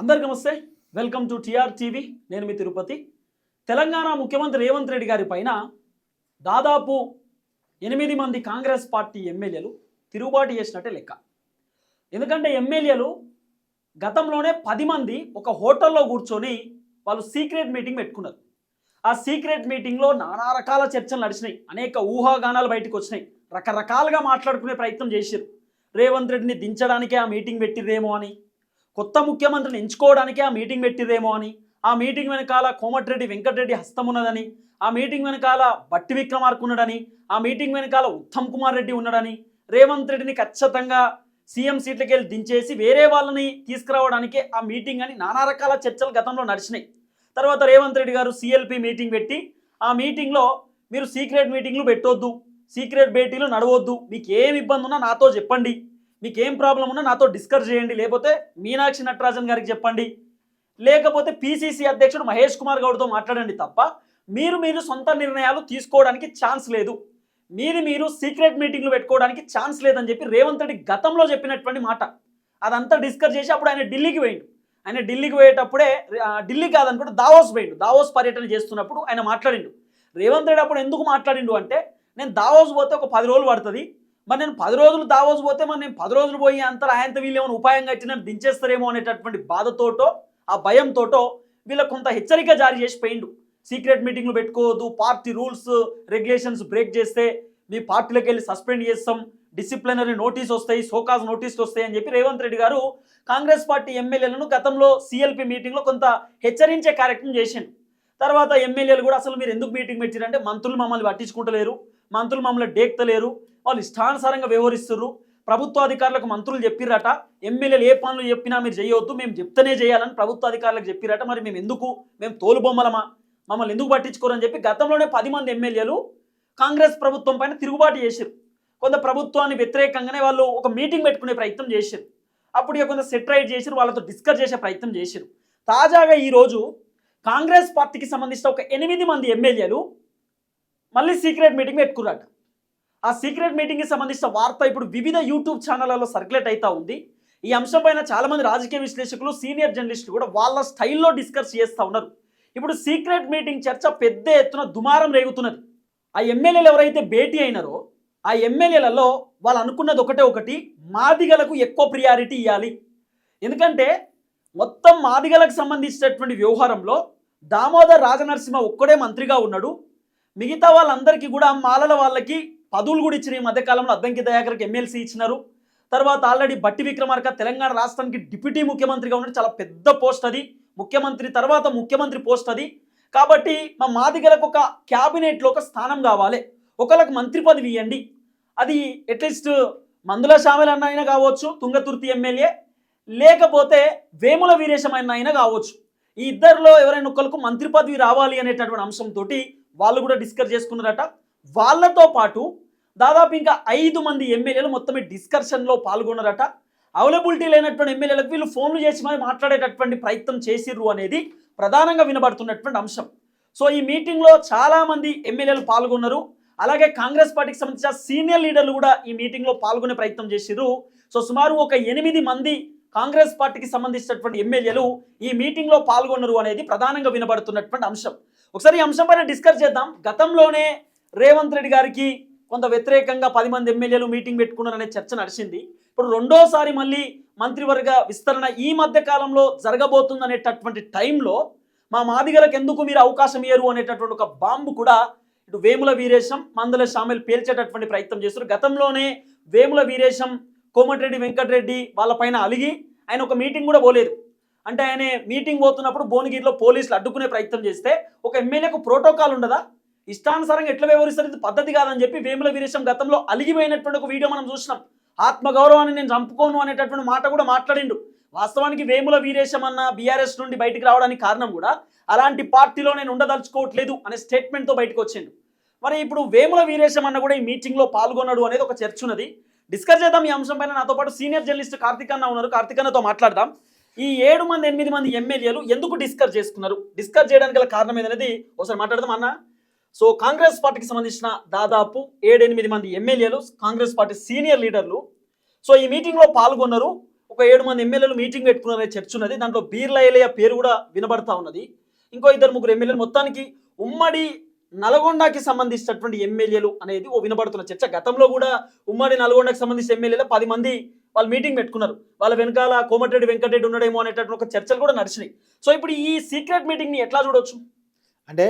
అందరికి నమస్తే. Welcome to TR TV నేను మీ తిరుపతి. తెలంగాణ ముఖ్యమంత్రి రేవంత్ రెడ్డి గారి పైన దాదాపు ఎనిమిది మంది కాంగ్రెస్ పార్టీ ఎమ్మెల్యేలు తిరుగుబాటు చేసినట్టే లెక్క. ఎందుకంటే ఎమ్మెల్యేలు గతంలోనే పది మంది ఒక హోటల్లో కూర్చొని వాళ్ళు సీక్రెట్ మీటింగ్ పెట్టుకున్నారు. ఆ సీక్రెట్ మీటింగ్లో నానా రకాల చర్చలు నడిచినాయి. అనేక ఊహాగానాలు బయటకు వచ్చినాయి. రకరకాలుగా మాట్లాడుకునే ప్రయత్నం చేశారు రేవంత్ రెడ్డిని దించడానికే ఆ మీటింగ్ పెట్టిర్రేమో అని. కొత్త ముఖ్యమంత్రిని ఎంచుకోవడానికే ఆ మీటింగ్ పెట్టిదేమో అని ఆ మీటింగ్ వెనకాల కోమటిరెడ్డి వెంకటరెడ్డి హస్తం ఉన్నదని ఆ మీటింగ్ వెనకాల బట్టి విక్రమార్కు ఉన్నాడని ఆ మీటింగ్ వెనకాల ఉత్తమ్ కుమార్ రెడ్డి ఉన్నాడని రేవంత్ రెడ్డిని ఖచ్చితంగా సీఎం సీట్లకి వెళ్ళి దించేసి వేరే వాళ్ళని తీసుకురావడానికి ఆ మీటింగ్ అని నానా రకాల చర్చలు గతంలో నడిచినాయి. తర్వాత రేవంత్ రెడ్డి గారు సిఎల్పి మీటింగ్ పెట్టి ఆ మీటింగ్లో మీరు సీక్రెట్ మీటింగ్లు పెట్టొద్దు సీక్రెట్ భేటీలు నడవద్దు మీకు ఏమి ఇబ్బంది ఉన్నా నాతో చెప్పండి మీకు ఏం ప్రాబ్లం ఉన్నా నాతో డిస్కస్ చేయండి. లేకపోతే మీనాక్షి నటరాజన్ గారికి చెప్పండి. లేకపోతే పిసిసి అధ్యక్షుడు మహేష్ కుమార్ గౌడ్తో మాట్లాడండి తప్ప మీరు మీరు సొంత నిర్ణయాలు తీసుకోవడానికి ఛాన్స్ లేదు. మీది మీరు సీక్రెట్ మీటింగ్లు పెట్టుకోవడానికి ఛాన్స్ లేదని చెప్పి రేవంత్ రెడ్డి గతంలో చెప్పినటువంటి మాట. అదంతా డిస్కస్ చేసి అప్పుడు ఆయన ఢిల్లీకి పోయిండు. ఆయన ఢిల్లీకి పోయేటప్పుడే ఢిల్లీ కాదనుకుంటే దావోస్ పోయిండు. దావోస్ పర్యటన చేస్తున్నప్పుడు ఆయన మాట్లాడిండు. రేవంత్ రెడ్డి అప్పుడు ఎందుకు మాట్లాడిండు అంటే నేను దావోస్ పోతే ఒక పది రోజులు పడుతుంది. మరి నేను పది రోజులు దావోస్ పోతే మరి నేను పది రోజులు పోయి అంతా ఆయనతో వీళ్ళు ఏమైనా ఉపాయం కట్టి నన్ను దించేస్తారేమో అనేటటువంటి బాధతోటో ఆ భయంతోటో వీళ్ళకు కొంత హెచ్చరిక జారీ చేసి పోయిండు. సీక్రెట్ మీటింగ్లు పెట్టుకోవద్దు పార్టీ రూల్స్ రెగ్యులేషన్స్ బ్రేక్ చేస్తే మీ పార్టీలోకి వెళ్ళి సస్పెండ్ చేస్తాం డిసిప్లినరీ నోటీస్ వస్తాయి సోకాజ్ నోటీసులు వస్తాయి అని చెప్పి రేవంత్ రెడ్డి గారు కాంగ్రెస్ పార్టీ ఎమ్మెల్యేలను గతంలో సిఎల్పి మీటింగ్లో కొంత హెచ్చరించే కార్యక్రమం చేసిండు. తర్వాత ఎమ్మెల్యేలు కూడా అసలు మీరు ఎందుకు మీటింగ్ పెట్టారంటే మంత్రులు మమ్మల్ని పట్టించుకుంటలేరు మంత్రులు మమ్మల్ని డేక్తలేరు వాళ్ళు ఇష్టానుసారంగా వ్యవహరిస్తున్నారు ప్రభుత్వ అధికారులకు మంత్రులు చెప్పిరట ఎమ్మెల్యేలు ఏ పనులు చెప్పినా మీరు చేయవద్దు మేము చెప్తేనే చేయాలని ప్రభుత్వ అధికారులకు చెప్పిరట మరి మేము ఎందుకు? మేము తోలుబొమ్మలమా మమ్మల్ని ఎందుకు పట్టించుకోరని చెప్పి గతంలోనే పది మంది ఎమ్మెల్యేలు కాంగ్రెస్ ప్రభుత్వం పైన తిరుగుబాటు చేశారు కొంత ప్రభుత్వాన్ని వ్యతిరేకంగానే వాళ్ళు ఒక మీటింగ్ పెట్టుకునే ప్రయత్నం చేశారు అప్పుడు కొంత సెటరైట్ చేశారు వాళ్ళతో డిస్కస్ చేసే ప్రయత్నం చేశారు తాజాగా ఈరోజు కాంగ్రెస్ పార్టీకి సంబంధించిన ఒక ఎనిమిది మంది ఎమ్మెల్యేలు మళ్ళీ సీక్రెట్ మీటింగ్ పెట్టుకున్నారట ఆ సీక్రెట్ మీటింగ్కి సంబంధించిన వార్త ఇప్పుడు వివిధ యూట్యూబ్ ఛానళ్ళలో సర్క్యులేట్ అవుతా ఉంది. ఈ అంశం పైన చాలా మంది రాజకీయ విశ్లేషకులు సీనియర్ జర్నలిస్టులు కూడా వాళ్ళ స్టైల్లో డిస్కస్ చేస్తూ ఉన్నారు. ఇప్పుడు సీక్రెట్ మీటింగ్ చర్చ పెద్ద ఎత్తున దుమారం రేగుతున్నది. ఆ ఎమ్మెల్యేలు ఎవరైతే భేటీ అయినారో ఆ ఎమ్మెల్యేలలో వాళ్ళు అనుకున్నది ఒకటే ఒకటి మాదిగలకు ఎక్కువ ప్రియారిటీ ఇవ్వాలి ఎందుకంటే మొత్తం మాదిగలకు సంబంధించినటువంటి వ్యవహారంలో దామోదర్ రాజనరసింహ ఒక్కడే మంత్రిగా ఉన్నాడు. మిగతా వాళ్ళందరికీ కూడా మాలల వాళ్ళకి పదవులు కూడా ఇచ్చిన ఈ మధ్యకాలంలో అద్దంకి దయాకర్కి ఎమ్మెల్సీ ఇచ్చినారు. తర్వాత ఆల్రెడీ బట్టి విక్రమార్క తెలంగాణ రాష్ట్రానికి డిప్యూటీ ముఖ్యమంత్రిగా ఉన్నాడు. చాలా పెద్ద పోస్ట్ అది. ముఖ్యమంత్రి తర్వాత ముఖ్యమంత్రి పోస్ట్ అది. కాబట్టి మా మాదిగలకు ఒక క్యాబినెట్లో ఒక స్థానం కావాలి. ఒకళ్ళకి మంత్రి పదవి ఇవ్వండి. అది అట్లీస్ట్ మందుల షామిల్ అన్న అయినా కావచ్చు తుంగతుర్తి ఎమ్మెల్యే లేకపోతే వేముల వీరేశం అయినా కావచ్చు. ఈ ఇద్దరిలో ఎవరైనా ఒకరికి మంత్రి పదవి రావాలి అనేటటువంటి అంశంతో వాళ్ళు కూడా డిస్కస్ చేసుకున్నారట. వాళ్ళతో పాటు దాదాపు ఇంకా ఐదు మంది ఎమ్మెల్యేలు మొత్తం డిస్కషన్లో పాల్గొన్నారట. అవైలబిలిటీ లేనటువంటి ఎమ్మెల్యేలకు వీళ్ళు ఫోన్లు చేసి మరి మాట్లాడేటటువంటి ప్రయత్నం చేసిర్రు అనేది ప్రధానంగా వినబడుతున్నటువంటి అంశం. సో ఈ మీటింగ్లో చాలామంది ఎమ్మెల్యేలు పాల్గొన్నారు. అలాగే కాంగ్రెస్ పార్టీకి సంబంధించిన సీనియర్ లీడర్లు కూడా ఈ మీటింగ్లో పాల్గొనే ప్రయత్నం చేసిర్రు. సో సుమారు ఒక ఎనిమిది మంది కాంగ్రెస్ పార్టీకి సంబంధించినటువంటి ఎమ్మెల్యేలు ఈ మీటింగ్లో పాల్గొన్నారు అనేది ప్రధానంగా వినబడుతున్నటువంటి అంశం. ఒకసారి ఈ అంశం పైన డిస్కస్ చేద్దాం. గతంలోనే రేవంత్ రెడ్డి గారికి కొంత వ్యతిరేకంగా పది మంది ఎమ్మెల్యేలు మీటింగ్ పెట్టుకున్నారనే చర్చ నడిచింది. ఇప్పుడు రెండోసారి మళ్ళీ మంత్రివర్గ విస్తరణ ఈ మధ్య కాలంలో జరగబోతుందనేటటువంటి టైంలో మా మాదిగలకు ఎందుకు మీరు అవకాశం ఇయ్యరు అనేటటువంటి ఒక బాంబు కూడా ఇటు వేముల వీరేశం మందల షామిల్ పేల్చేటటువంటి ప్రయత్నం చేస్తారు గతంలోనే వేముల వీరేశం కోమటిరెడ్డి వెంకటరెడ్డి వాళ్ళపైన అలిగి ఆయన ఒక మీటింగ్ కూడా పోలేదు. అంటే ఆయన మీటింగ్ పోతున్నప్పుడు భువనగిరిలో పోలీసులు అడ్డుకునే ప్రయత్నం చేస్తే ఒక ఎమ్మెల్యేకు ప్రోటోకాల్ ఉండదా? ఇష్టానుసారంగా ఎట్లా వ్యవహరిస్తారు? ఇది పద్ధతి కాదని చెప్పి వేముల వీరేశం గతంలో అలిగిపోయినటువంటి ఒక వీడియో మనం చూసినాం. ఆత్మగౌరవాన్ని నేను చంపుకోను అనేటటువంటి మాట కూడా మాట్లాడిండు. వాస్తవానికి వేముల వీరేశం అన్న బీఆర్ఎస్ నుండి బయటకు రావడానికి కారణం కూడా అలాంటి పార్టీలో నేను ఉండదలుచుకోవట్లేదు అనే స్టేట్మెంట్తో బయటకు వచ్చిండు. మరి ఇప్పుడు వేముల వీరేశం అన్న కూడా ఈ మీటింగ్లో పాల్గొన్నాడు అనేది ఒక చర్చ ఉన్నది. డిస్కస్ చేద్దాం ఈ అంశం పైన. నాతో పాటు సీనియర్ జర్నలిస్ట్ కార్తిక్ అన్న ఉన్నారు. కార్తిక్ అన్నతో మాట్లాడదాం. ఈ ఏడు మంది ఎనిమిది మంది ఎమ్మెల్యేలు ఎందుకు డిస్కస్ చేసుకున్నారు? డిస్కస్ చేయడానికి గల కారణం ఏదనేది ఒకసారి మాట్లాడదాం అన్న. సో కాంగ్రెస్ పార్టీకి సంబంధించిన దాదాపు ఏడెనిమిది మంది ఎమ్మెల్యేలు కాంగ్రెస్ పార్టీ సీనియర్ లీడర్లు. సో ఈ మీటింగ్లో పాల్గొన్నారు. ఒక ఏడు మంది ఎమ్మెల్యేలు మీటింగ్ పెట్టుకున్నారనే చర్చ ఉన్నది. దాంట్లో బీర్ల ఎలయ పేరు కూడా వినబడతా ఉన్నది. ఇంకో ఇద్దరు ముగ్గురు ఎమ్మెల్యేలు. మొత్తానికి ఉమ్మడి నల్గొండకి సంబంధించినటువంటి ఎమ్మెల్యేలు అనేది ఓ వినబడుతున్న చర్చ. గతంలో కూడా ఉమ్మడి నల్గొండకి సంబంధించిన ఎమ్మెల్యేలు పది మంది వాళ్ళు మీటింగ్ పెట్టుకున్నారు. వాళ్ళ వెనకాల కోమటిరెడ్డి వెంకటరెడ్డి ఉన్నాడేమో అనేటటువంటి ఒక చర్చలు కూడా నడిచినాయి. సో ఇప్పుడు ఈ సీక్రెట్ మీటింగ్ని ఎట్లా చూడొచ్చు? అంటే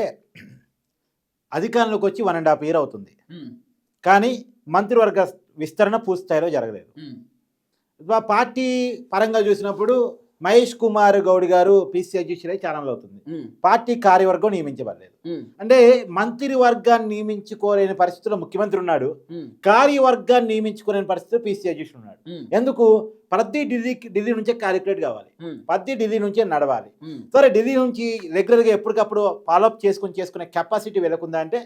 అధికారంలోకి వచ్చి వన్ అండ్ హాఫ్ ఇయర్ అవుతుంది. కానీ మంత్రివర్గ విస్తరణ పూర్తి స్థాయిలో జరగలేదు. పార్టీ పరంగా చూసినప్పుడు మహేష్ కుమార్ గౌడ్ గారు పిసి అధ్యక్షులై రోజులు అవుతుంది పార్టీ కార్యవర్గం నియమించబడలేదు. అంటే మంత్రివర్గాన్ని నియమించుకోలేని పరిస్థితిలో ముఖ్యమంత్రి ఉన్నాడు. కార్యవర్గాన్ని నియమించుకోలేని పరిస్థితిలో పిసి అధ్యక్షుడు ఉన్నాడు. ఎందుకు? ప్రతి ఢిల్లీకి ఢిల్లీ నుంచే క్యాలిక్యులేట్ కావాలి. ప్రతి ఢిల్లీ నుంచే నడవాలి. సరే ఢిల్లీ నుంచి రెగ్యులర్గా ఎప్పటికప్పుడు ఫాలోఅప్ చేసుకుని చేసుకునే కెపాసిటీ వెలకుందా అంటే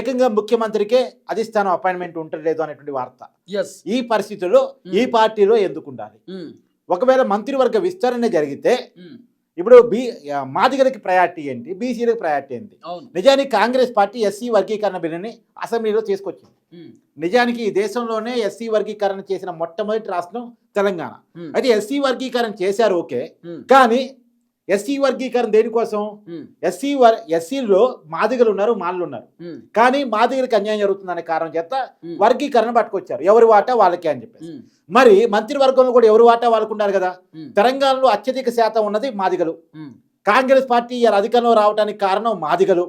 ఏకంగా ముఖ్యమంత్రికే అధిష్టానం అపాయింట్మెంట్ ఉండలేదు అనేటువంటి వార్త. ఈ పరిస్థితుల్లో ఈ పార్టీలో ఎందుకు ఉండాలి ఒకవేళ మంత్రివర్గ విస్తరణ జరిగితే ఇప్పుడు బి మాదిగలకి ప్రయారిటీ ఏంటి? బీసీలకు ప్రయారిటీ ఏంటి? నిజానికి కాంగ్రెస్ పార్టీ ఎస్సీ వర్గీకరణ బిల్లుని అసెంబ్లీలో తీసుకొచ్చింది. నిజానికి ఈ దేశంలోనే ఎస్సీ వర్గీకరణ చేసిన మొట్టమొదటి రాష్ట్రం తెలంగాణ. అయితే ఎస్సీ వర్గీకరణ చేశారు ఓకే. కానీ ఎస్సీ వర్గీకరణ దేనికోసం ఎస్సీ వర్ ఎస్సీలో మాదిగలు ఉన్నారు మాలలు ఉన్నారు కానీ మాదిగలకు అన్యాయం జరుగుతుందనే కారణం చేత వర్గీకరణ పట్టుకొచ్చారు. ఎవరి వాటా వాళ్ళకే అని చెప్పేసి. మరి మంత్రివర్గంలో కూడా ఎవరి వాటా వాళ్ళకు ఉండాలి కదా? తెలంగాణలో అత్యధిక శాతం ఉన్నది మాదిగలు కాంగ్రెస్ పార్టీ ఇలా అధికారంలో రావడానికి కారణం మాదిగలు.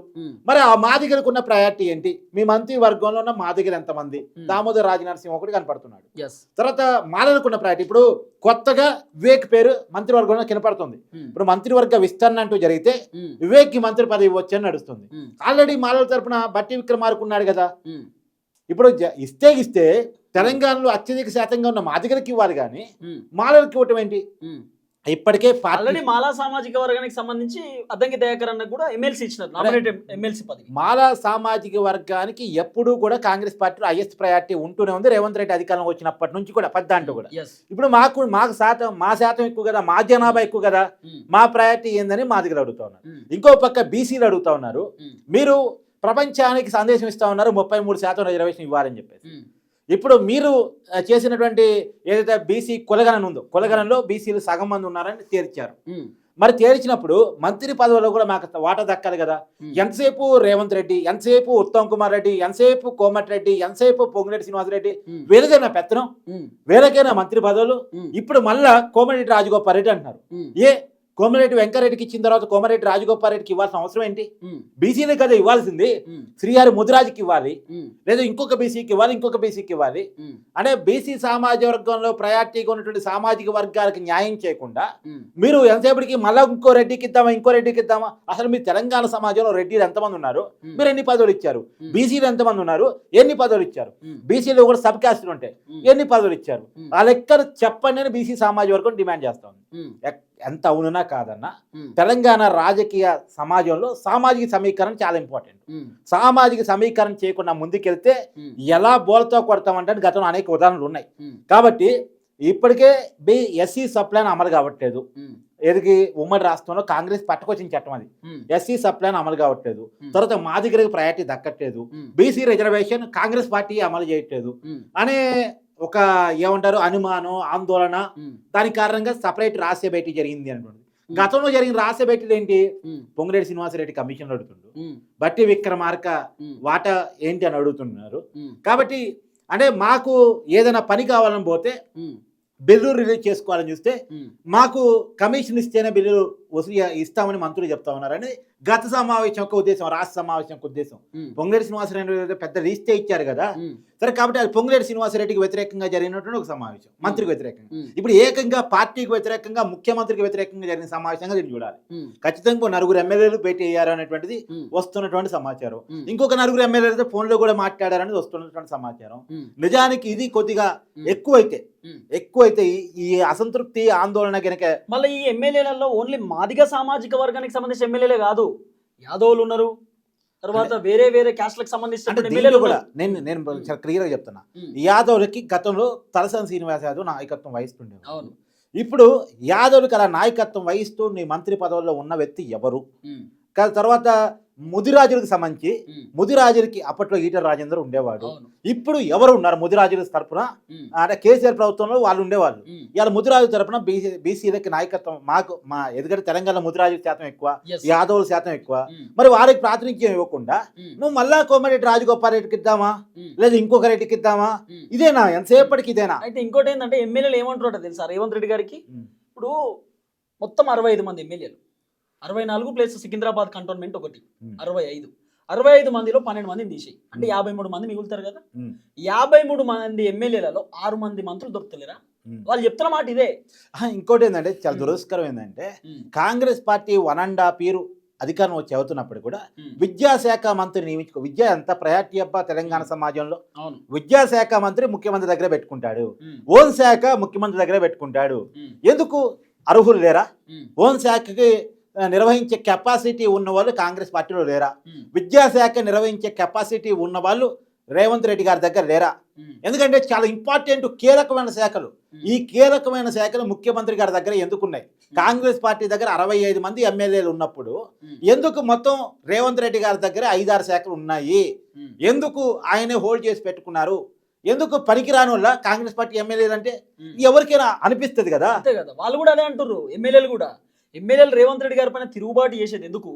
మరి ఆ మాదిగలకు ఉన్న ప్రయారిటీ ఏంటి? మీ మంత్రి వర్గంలో ఉన్న మాదిగలు ఎంతమంది? దామోదర్ రాజనరసింహ ఒకటి కనపడుతున్నాడు. తర్వాత మాలలకు ఉన్న ప్రయారిటీ ఇప్పుడు కొత్తగా వివేక్ పేరు మంత్రివర్గంలో కనపడుతుంది. ఇప్పుడు మంత్రివర్గ విస్తరణ అంటూ జరిగితే వివేక్కి మంత్రి పదవి వచ్చని నడుస్తుంది. ఆల్రెడీ మాలల తరపున బట్టి విక్రమార్క ఉన్నాడు కదా ఇప్పుడు ఇస్తే ఇస్తే తెలంగాణలో అత్యధిక శాతంగా ఉన్న మాదిగలకి ఇవ్వాలి కానీ మాలలకు ఇవ్వటం ఏంటి? ఇప్పటికే పార్టీ ఆల్రెడీ మాలా సామాజిక వర్గానికి సంబంధించి అద్దంకి దయాకర్ అన్న కూడా ఎమ్మెల్సీ ఇచ్చినారు నామినేటెడ్ ఎమ్మెల్సీ పదవి. మాల సామాజిక వర్గానికి ఎప్పుడూ కూడా కాంగ్రెస్ పార్టీలో హైయెస్ట్ ప్రయారిటీ ఉంటూనే ఉంది. రేవంత్ రెడ్డి అధికారంలో వచ్చినప్పటి నుంచి కూడా పెద్ద కూడా. ఇప్పుడు మాకు మాకు శాతం మా శాతం ఎక్కువ కదా మా జనాభా ఎక్కువ కదా మా ప్రయారిటీ ఏందని మా దగ్గర అడుగుతా ఉన్నారు. ఇంకో పక్క బీసీలు అడుగుతా ఉన్నారు. మీరు ప్రపంచానికి సందేశం ఇస్తా ఉన్నారు ముప్పై మూడు శాతం రిజర్వేషన్ ఇవ్వాలని చెప్పేసి. ఇప్పుడు మీరు చేసినటువంటి ఏదైతే బీసీ కులగణన ఉందో కులగణనలో బీసీలు సగం మంది ఉన్నారని తేల్చారు. మరి తేల్చినప్పుడు మంత్రి పదవిలో కూడా మాకు వాటా దక్కాలి కదా? ఎంతసేపు రేవంత్ రెడ్డి ఎంతసేపు ఉత్తమ్ కుమార్ రెడ్డి ఎంతసేపు కోమటిరెడ్డి ఎంతసేపు పొంగిరెడ్డి శ్రీనివాసరెడ్డి వీళ్ళకైనా పెత్తనం? వీళ్ళకైనా మంత్రి పదవులు? ఇప్పుడు మళ్ళా కోమటిరెడ్డి రాజగోపాల్ రెడ్డి అంటున్నారు. ఏ కోమటిరెడ్డి వెంకరెడ్డికి ఇచ్చిన తర్వాత కోమటిరెడ్డి రాజగోపాల్ రెడ్డికి ఇవ్వాల్సిన అవసరం ఏంటి? బీసీలే కదా ఇవ్వాల్సింది. శ్రీహరి ముదిరాజుకి ఇవ్వాలి. లేదా ఇంకొక బీసీకి ఇవ్వాలి ఇంకొక బీసీకి ఇవ్వాలి. అంటే బీసీ సామాజిక వర్గంలో ప్రయారిటీగా ఉన్నటువంటి సామాజిక వర్గాలకు న్యాయం చేయకుండా మీరు ఎంతసేపటికి మళ్ళా ఇంకో రెడ్డికి ఇద్దామా ఇంకో రెడ్డికి ఇద్దామా? అసలు మీ తెలంగాణ సమాజంలో రెడ్డిలు ఎంతమంది ఉన్నారు? మీరు ఎన్ని పదవులు ఇచ్చారు? బీసీలు ఎంతమంది ఉన్నారు? ఎన్ని పదవులు ఇచ్చారు? బీసీలు కూడా సబ్ క్యాస్టులు ఉంటాయి ఎన్ని పదవులు ఇచ్చారు? ఆ లెక్కను చెప్పండి అని బీసీ సామాజిక వర్గం డిమాండ్ చేస్తా ఎంత అవునునా కాదన్నా. తెలంగాణ రాజకీయ సమాజంలో సామాజిక సమీకరణ చాలా ఇంపార్టెంట్. సామాజిక సమీకరణ చేయకుండా ముందుకెళ్తే ఎలా బోల్తో కొడతామంటే గతంలో అనేక ఉదాహరణలు ఉన్నాయి. కాబట్టి ఇప్పటికే బి ఎస్సీ సప్లైన్ అమలు కావట్లేదు. ఎదిగి ఉమ్మడి రాష్ట్రంలో కాంగ్రెస్ పట్టుకొచ్చిన చట్టం అది. ఎస్సీ సప్లైన్ అమలు కావట్లేదు. తర్వాత మా దగ్గరకు ప్రయారిటీ దక్కట్లేదు. బీసీ రిజర్వేషన్ కాంగ్రెస్ పార్టీ అమలు చేయట్లేదు. అనే ఒక ఏమంటారు అనుమానం ఆందోళన దాని కారణంగా సపరేట్ రాసే భేటీ జరిగింది అనుకోండి గతంలో జరిగిన రాసే భేటీలు ఏంటి పొంగిరెడ్డి శ్రీనివాసరెడ్డి కమిషన్ అడుగుతుండు. బట్టి విక్రమార్క వాటా ఏంటి అని అడుగుతున్నారు. కాబట్టి అంటే మాకు ఏదైనా పని కావాలని పోతే బిల్లు రిలీజ్ చేసుకోవాలని చూస్తే మాకు కమిషన్ ఇస్తేనే బిల్లు వసూలు ఇస్తామని మంత్రులు చెప్తా ఉన్నారని గత సమావేశం యొక్క ఉద్దేశం రాష్ట్ర సమావేశం యొక్క ఉద్దేశం. పొంగిరెడ్డి శ్రీనివాసరెడ్డి పెద్ద రీస్తే ఇచ్చారు కదా? సరే కాబట్టి అది పొంగిరెడ్డి శ్రీనివాసరెడ్డికి వ్యతిరేకంగా జరిగినటువంటి ఒక సమావేశం మంత్రికి వ్యతిరేకంగా. ఇప్పుడు ఏకంగా పార్టీకి వ్యతిరేకంగా ముఖ్యమంత్రికి వ్యతిరేకంగా జరిగిన సమావేశంగా దీన్ని చూడాలి. ఖచ్చితంగా నలుగురు ఎమ్మెల్యేలు భేటీ అయ్యారు అనేటువంటిది వస్తున్నటువంటి సమాచారం. ఇంకొక నలుగురు ఎమ్మెల్యేలతో ఫోన్లో కూడా మాట్లాడారనేది వస్తున్నటువంటి సమాచారం. నిజానికి ఇది కొద్దిగా ఎక్కువైతే ఎక్కువైతే ఈ- ఈ అసంతృప్తి ఆందోళన కనుక మళ్ళీ ఈ ఎమ్మెల్యేలలో ఓన్లీ మాదిగ సామాజిక వర్గానికి సంబంధించిన ఎమ్మెల్యేలే కాదు యాదవులు ఉన్నారు. తర్వాత వేరే వేరే క్యాస్ట్లకు సంబంధించిన ఎమ్మెల్యేలు కూడా. నేను నేను చాలా క్లియర్గా చెప్తున్నా. యాదవులకి గతంలో తలసాని శ్రీనివాస్ యాదవ్ నాయకత్వం వహిస్తుండే అవును. ఇప్పుడు యాదవులకి అలా నాయకత్వం వహిస్తూ నీ మంత్రి పదవుల్లో ఉన్న వ్యక్తి ఎవరు? తర్వాత ముదిరాజులకు సంబంధించి ముదిరాజులకి అప్పట్లో ఈటల రాజేందర్ ఉండేవాడు. ఇప్పుడు ఎవరు ఉన్నారు ముదిరాజుల తరపున? ఉమ్, అంటే కేసీఆర్ ప్రభుత్వంలో వాళ్ళు ఉండేవాళ్ళు. ఇవాళ ముదిరాజు తరపున బీసీ బీసీలకి నాయకత్వం మాకు మా ఎందుకంటే తెలంగాణ ముదిరాజు శాతం ఎక్కువ యాదవుల శాతం ఎక్కువ. మరి వారికి ప్రాతినిధ్యం ఇవ్వకుండా నువ్వు మళ్ళా కోమరెడ్డి రాజగోపాల్ రెడ్డికి ఇద్దామా? లేదా ఇంకొక రెడ్డికి ఇద్దామా. ఇదేనా? ఎంతసేపటికి ఇదేనా? అయితే ఇంకోటి ఏంటంటే ఎమ్మెల్యేలు ఏమంటారో తెలుసా? రేవంత్ రెడ్డి గారికి. ఇప్పుడు మొత్తం అరవై ఐదు మంది ఎమ్మెల్యేలు. అరవై నాలుగు ప్లేస్ సికింద్రాబాద్ కంటోన్మెంట్ ఒకటి. అరవై ఐదు. అరవై ఐదు మందిలో పన్నెండు మందిని తీసేయి అంటే. యాభై మూడు మంది మిగులుతారు కదా. యాభై మూడు మంది ఎమ్మెల్యేలలో ఆరు మంది మంత్రులు దొరుకుతలేరా. వాళ్ళు చెప్తున్న మాట ఇదే. ఇంకోటి ఏంటంటే చాలా. దురస్కరం ఏంటంటే Congress party one and half year అధికారం వచ్చి అవుతున్నప్పుడు కూడా విద్యాశాఖ మంత్రి నియమించుకో విద్య ఎంత ప్రయారిటీ అబ్బా తెలంగాణ సమాజంలో? విద్యాశాఖ మంత్రి ముఖ్యమంత్రి దగ్గర పెట్టుకుంటాడు. ఓన్ శాఖ ముఖ్యమంత్రి దగ్గర పెట్టుకుంటాడు. ఎందుకు? అర్హులు లేరా? ఓన్ శాఖకి నిర్వహించే కెపాసిటీ ఉన్న వాళ్ళు కాంగ్రెస్ పార్టీలో లేరా? విద్యాశాఖ నిర్వహించే కెపాసిటీ ఉన్న వాళ్ళు రేవంత్ రెడ్డి గారి దగ్గర లేరా? ఎందుకంటే చాలా ఇంపార్టెంట్ కీలకమైన శాఖలు. ఈ కీలకమైన శాఖలు ముఖ్యమంత్రి గారి దగ్గర ఎందుకున్నాయి కాంగ్రెస్ పార్టీ దగ్గర అరవై ఐదు మంది ఎమ్మెల్యేలు ఉన్నప్పుడు ఎందుకు మొత్తం రేవంత్ రెడ్డి గారి దగ్గర ఐదారు శాఖలు ఉన్నాయి? ఎందుకు ఆయనే హోల్డ్ చేసి పెట్టుకున్నారు? ఎందుకు పనికిరాని వల్ల కాంగ్రెస్ పార్టీ ఎమ్మెల్యేలు అంటే. ఎవరికైనా అనిపిస్తుంది కదా? అంతే కదా. వాళ్ళు కూడా అదే అంటుర్రు ఎమ్మెల్యేలు కూడా. ఎమ్మెల్యేలు రేవంత్ రెడ్డి గారి పైన తిరుగుబాటు చేసేది ఎందుకు?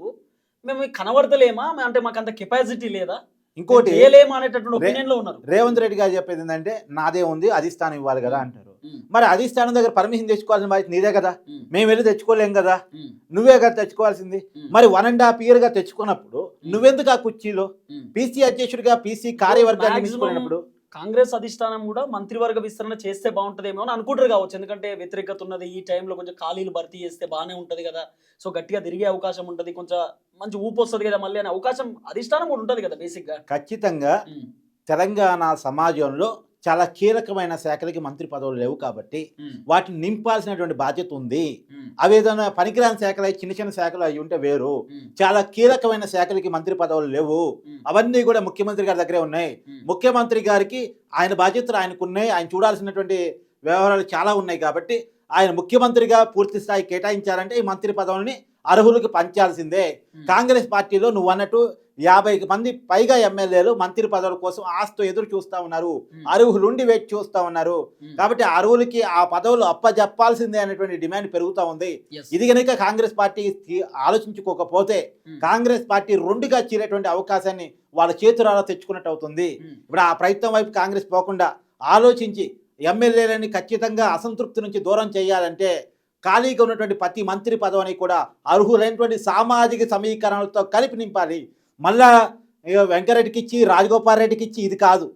మేము కనబడతలేమా? అంటే మాకు అంత కెపాసిటీ లేదా? ఇంకోటి చేయలేమా అనేటటువంటి రే- ఒపీనియన్లో ఉన్నారు. రేవంత్ రెడ్డి గారు చెప్పేది ఏంటంటే నాదే ఉంది అధిష్టానం ఇవ్వాలి కదా అంటారు. మరి అధిష్టానం దగ్గర పర్మిషన్ తెచ్చుకోవాల్సిన బాధ్యత నీదే కదా? మేము వెళ్ళి తెచ్చుకోలేం కదా? నువ్వే కదా తెచ్చుకోవాల్సింది? మరి వన్ అండ్ హాఫ్ ఇయర్గా తెచ్చుకున్నప్పుడు నువ్వెందుకు ఆ కుర్చీలో. పీసీ అధ్యక్షుడిగా పీసీ కార్యవర్గాన్ని నియమించుకున్నప్పుడు కాంగ్రెస్ అధిష్టానం కూడా మంత్రివర్గ విస్తరణ చేస్తే బాగుంటుందేమో అని అనుకుంటారు కావచ్చు. ఎందుకంటే వ్యతిరేకత ఉన్నది ఈ టైంలో కొంచెం ఖాళీలు భర్తీ చేస్తే బాగానే ఉంటది కదా. సో గట్టిగా తిరిగే అవకాశం ఉంటది కొంచెం మంచి ఊపు వస్తుంది కదా మళ్ళీ అనే అవకాశం అధిష్టానం కూడా ఉంటది కదా బేసిక్గా ఖచ్చితంగా తెలంగాణ సమాజంలో చాలా కీలకమైన శాఖలకి మంత్రి పదవులు లేవు కాబట్టి వాటిని నింపాల్సినటువంటి బాధ్యత ఉంది. అవి ఏదైనా పనికిరాని శాఖలు అయి చిన్న చిన్న శాఖలు అవి ఉంటే వేరు. చాలా కీలకమైన శాఖలకి మంత్రి పదవులు లేవు. అవన్నీ కూడా ముఖ్యమంత్రి గారి దగ్గరే ఉన్నాయి. ముఖ్యమంత్రి గారికి ఆయన బాధ్యతలు ఆయనకు ఉన్నాయి ఆయన చూడాల్సినటువంటి వ్యవహారాలు చాలా ఉన్నాయి కాబట్టి ఆయన ముఖ్యమంత్రిగా పూర్తి స్థాయి కేటాయించారంటే ఈ మంత్రి పదవుల్ని అర్హులకు పంచాల్సిందే. కాంగ్రెస్ పార్టీలో నువ్వు అన్నట్టు యాభై మంది పైగా ఎమ్మెల్యేలు మంత్రి పదవుల కోసం ఆస్తో ఎదురు చూస్తా ఉన్నారు. అర్హులుండి వెయిట్ చూస్తా ఉన్నారు. కాబట్టి అర్హులకి ఆ పదవులు అప్పజెప్పాల్సిందే అనేటువంటి డిమాండ్ పెరుగుతా ఉంది. ఇది కనుక కాంగ్రెస్ పార్టీ ఆలోచించుకోకపోతే కాంగ్రెస్ పార్టీ రెండుగా చీరేటువంటి అవకాశాన్ని వాళ్ళ చేతురాలో తెచ్చుకున్నట్టు అవుతుంది. ఇప్పుడు ఆ ప్రయత్నం వైపు కాంగ్రెస్ పోకుండా ఆలోచించి ఎమ్మెల్యేలని ఖచ్చితంగా అసంతృప్తి నుంచి దూరం చేయాలంటే ఖాళీగా ఉన్నటువంటి ప్రతి మంత్రి పదవిని కూడా అర్హులైనటువంటి సామాజిక సమీకరణలతో కలిపి నింపాలి. మళ్ళా వెంకరెడ్డికి ఇచ్చి రాజగోపాల్ రెడ్డికి ఇచ్చి ఇది కాదు.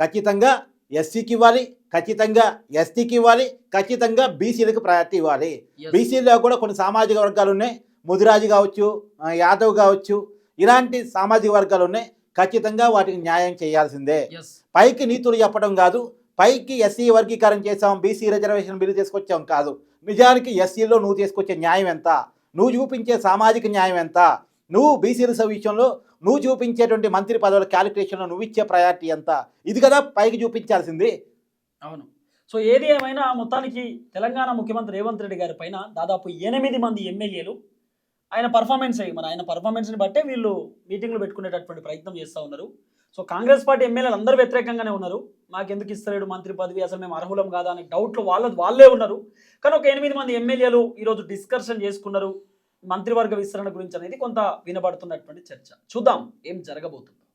ఖచ్చితంగా ఎస్సీకి ఇవ్వాలి ఖచ్చితంగా ఎస్టీకి ఇవ్వాలి ఖచ్చితంగా బీసీలకు ప్రయారిటీ ఇవ్వాలి. బీసీలో కూడా కొన్ని సామాజిక వర్గాలు ఉన్నాయి. ముదిరాజు కావచ్చు యాదవ్ కావచ్చు ఇలాంటి సామాజిక వర్గాలు ఉన్నాయి. ఖచ్చితంగా వాటికి న్యాయం చేయాల్సిందే. పైకి నీతులు చెప్పడం కాదు. పైకి ఎస్సీ వర్గీకరణ చేసాం బీసీ రిజర్వేషన్ బిల్లు తీసుకొచ్చాం కాదు. నిజానికి ఎస్సీలో నువ్వు తీసుకొచ్చే న్యాయం ఎంత? నువ్వు చూపించే సామాజిక న్యాయం ఎంత? నువ్వు బీసీల విషయంలో నువ్వు చూపించేటువంటి మంత్రి పదవుల క్యాలిక్యులేషన్లో నువ్వు ఇచ్చే ప్రయారిటీ ఎంత? ఇది కదా పైకి చూపించాల్సింది. అవును. సో ఏది ఏమైనా మొత్తానికి తెలంగాణ ముఖ్యమంత్రి రేవంత్ రెడ్డి గారి పైన దాదాపు ఎనిమిది మంది ఎమ్మెల్యేలు ఆయన పర్ఫార్మెన్స్ అయ్యి మరి ఆయన పర్ఫార్మెన్స్ని బట్టే వీళ్ళు మీటింగ్లు పెట్టుకునేటటువంటి ప్రయత్నం చేస్తూ ఉన్నారు. సో కాంగ్రెస్ పార్టీ ఎమ్మెల్యేలు అందరూ వ్యతిరేకంగానే ఉన్నారు. మాకెందుకు ఇస్తలేడు మంత్రి పదవి అసలు మేము అర్హులం కాదా అనే డౌట్లు వాళ్ళ వాళ్ళే ఉన్నారు. కానీ ఒక ఎనిమిది మంది ఎమ్మెల్యేలు ఈరోజు డిస్కషన్ చేసుకున్నారు. మంత్రివర్గ విస్తరణ గురించి అనేది కొంత వినబడుతున్నటువంటి చర్చ. చూద్దాం ఏం జరగబోతుంది.